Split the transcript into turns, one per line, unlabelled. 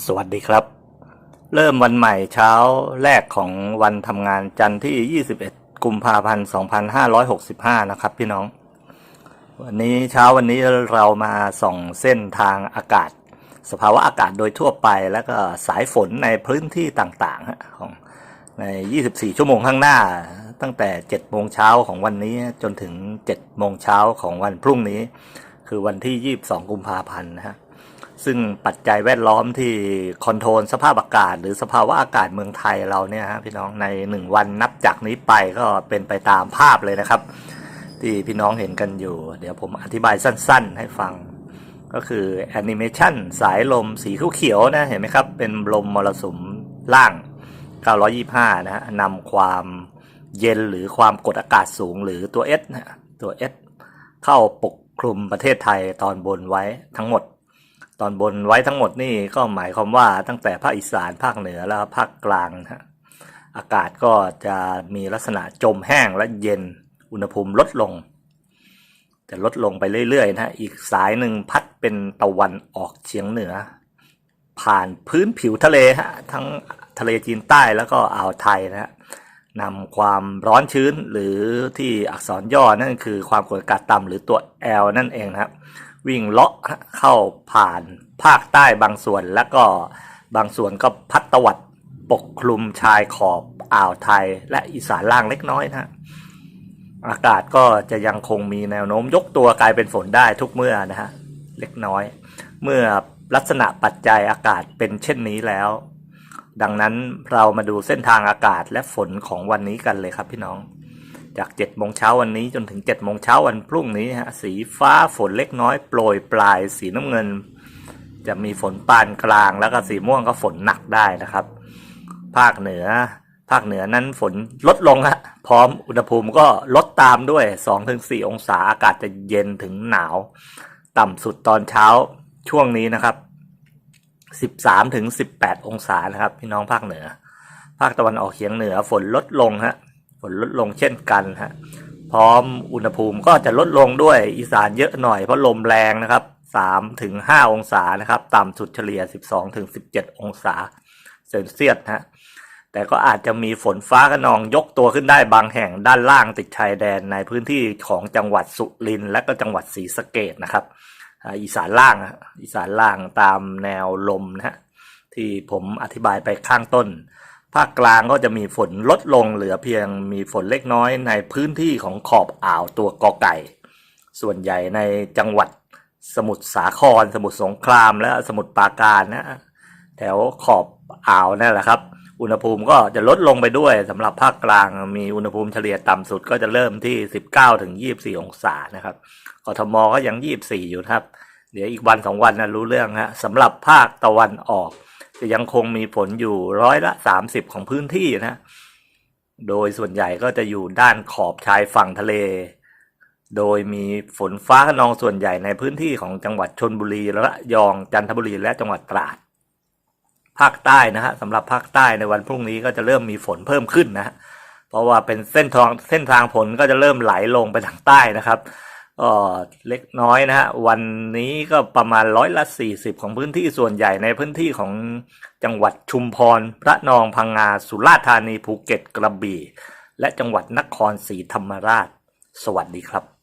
สวัสดีครับ เริ่มวันใหม่เช้าแรกของวันทำงานจันทร์ที่ 21 กุมภาพันธ์ 2565 นะครับพี่น้อง วันนี้เช้าวันนี้เรามาส่องเส้นทางอากาศ สภาวะอากาศโดยทั่วไป แล้วก็สายฝนในพื้นที่ต่างๆของใน 24 ชั่วโมงข้างหน้า ตั้งแต่ 7 โมงเช้าของวันนี้จนถึง 7 โมงเช้าของวันพรุ่งนี้ คือวันที่ 22 กุมภาพันธ์นะฮะ ซึ่งปัจจัยแวดล้อมที่คอนโทรลสภาพอากาศ หรือสภาวะอากาศเมืองไทยเราเนี่ยฮะพี่น้องในหนึ่งวันนับจากนี้ไปก็เป็นไปตามภาพเลยนะครับ ที่พี่น้องเห็นกันอยู่ เดี๋ยวผมอธิบายสั้นๆ ให้ฟัง ก็คือแอนิเมชันสายลมสีเขียวๆนะเห็นไหมครับ เป็นลมมรสุมล่าง 925 นะฮะนำความเย็นหรือความกดอากาศสูงหรือตัว S นะตัว S เข้าปกคลุมประเทศไทยตอนบนไว้ทั้งหมด ตอนบนไว้ทั้งหมดนี่ก็หมายความว่าตั้งแต่ภาคอีสานภาคเหนือแล้วภาคกลางนะฮะอากาศก็จะมีลักษณะจมแห้งและเย็นอุณหภูมิลดลง จะลดลงไปเรื่อยๆนะฮะอีกสายหนึ่งพัดเป็นตะวันออกเฉียงเหนือ ผ่านพื้นผิวทะเลฮะทั้งทะเลจีนใต้แล้วก็อ่าวไทยนะฮะนำความร้อนชื้นหรือที่อักษรย่อนั่นคือความกดอากาศต่ำหรือตัว L นั่นเองนะครับ วิ่งเลาะเข้าผ่านภาคใต้บางส่วนแล้วก็บางส่วนก็พัดตวัดปกคลุมชายขอบอ่าวไทยและอีสานล่างเล็กน้อยนะฮะอากาศก็จะยังคงมีแนวโน้มยกตัวกลายเป็นฝนได้ทุกเมื่อนะฮะเล็กน้อย เมื่อลักษณะปัจจัยอากาศเป็นเช่นนี้แล้ว ดังนั้นเรามาดูเส้นทางอากาศและฝนของวันนี้กันเลยครับพี่น้อง จาก7โมงเช้าวันนี้จนถึง7โมงเช้าวันพรุ่งนี้ฮะสีฟ้าฝนเล็กน้อยโปรยปลาย สีน้ำเงิน จะมีฝนปานกลางแล้วก็สีม่วงก็ฝนหนักได้นะครับ ภาคเหนือ ภาคเหนือนั้นฝนลดลงฮะพร้อมอุณหภูมิก็ลดตามด้วย 2-4 องศาอากาศจะเย็นถึงหนาว ต่ำสุดตอนเช้าช่วงนี้นะครับ13-18 องศานะครับ พี่น้องภาคเหนือ ภาคตะวันออกเฉียงเหนือฝนลดลงฮะ ฝนลดลงเช่นกันฮะพร้อมอุณหภูมิก็จะลดลงด้วยอีสานเยอะหน่อยเพราะลมแรงนะครับ3ถึง5องศานะครับ ต่ำสุดเฉลี่ย 12ถึง17 องศาเซลเซียสฮะแต่ก็อาจจะมีฝนฟ้าขนองยกตัวขึ้นได้บางแห่งด้านล่างติดชายแดนในพื้นที่ของจังหวัดสุรินทร์และก็จังหวัดศรีสะเกดนะครับอีสานล่างฮะอีสานล่างตามแนวลมนะฮะที่ผมอธิบายไปข้างต้น ภาคกลางก็จะมีฝนลดลงเหลือเพียงมีฝนเล็กน้อยในพื้นที่ของขอบอ่าวตัวกอไก่ ส่วนใหญ่ในจังหวัดสมุทรสาคร สมุทรสงครามและสมุทรปราการนะแถวขอบอ่าวนั่นแหละครับ อุณหภูมิก็จะลดลงไปด้วยสำหรับภาคกลางมีอุณหภูมิเฉลี่ยต่ำสุดก็จะเริ่มที่ 19ถึง24 องศานะครับกทมก็ยัง 24 อยู่ครับ เดี๋ยวอีกวันสองวันนะรู้เรื่องฮะสำหรับภาคตะวันออก ยังคงมีฝนอยู่ร้อยละสามสิบของพื้นที่นะ โดยส่วนใหญ่ก็จะอยู่ด้านขอบชายฝั่งทะเล โดยมีฝนฟ้าขนองส่วนใหญ่ในพื้นที่ของจังหวัดชนบุรีระยองจันทบุรีและจังหวัดตราด ภาคใต้นะฮะสำหรับภาคใต้ในวันพรุ่งนี้ก็จะเริ่มมีฝนเพิ่มขึ้นนะฮะเพราะว่าเป็นเส้นทางเส้นทางฝนก็จะเริ่มไหลลงไปทางใต้นะครับ ก็เล็กน้อยนะฮะวันนี้ก็ประมาณร้อยละสี่สิบของพื้นที่ส่วนใหญ่ในพื้นที่ของจังหวัดชุมพร พระนองพังงาสุราษฎร์ธานีภูเก็ตกระบี่ และจังหวัดนครศรีธรรมราช สวัสดีครับ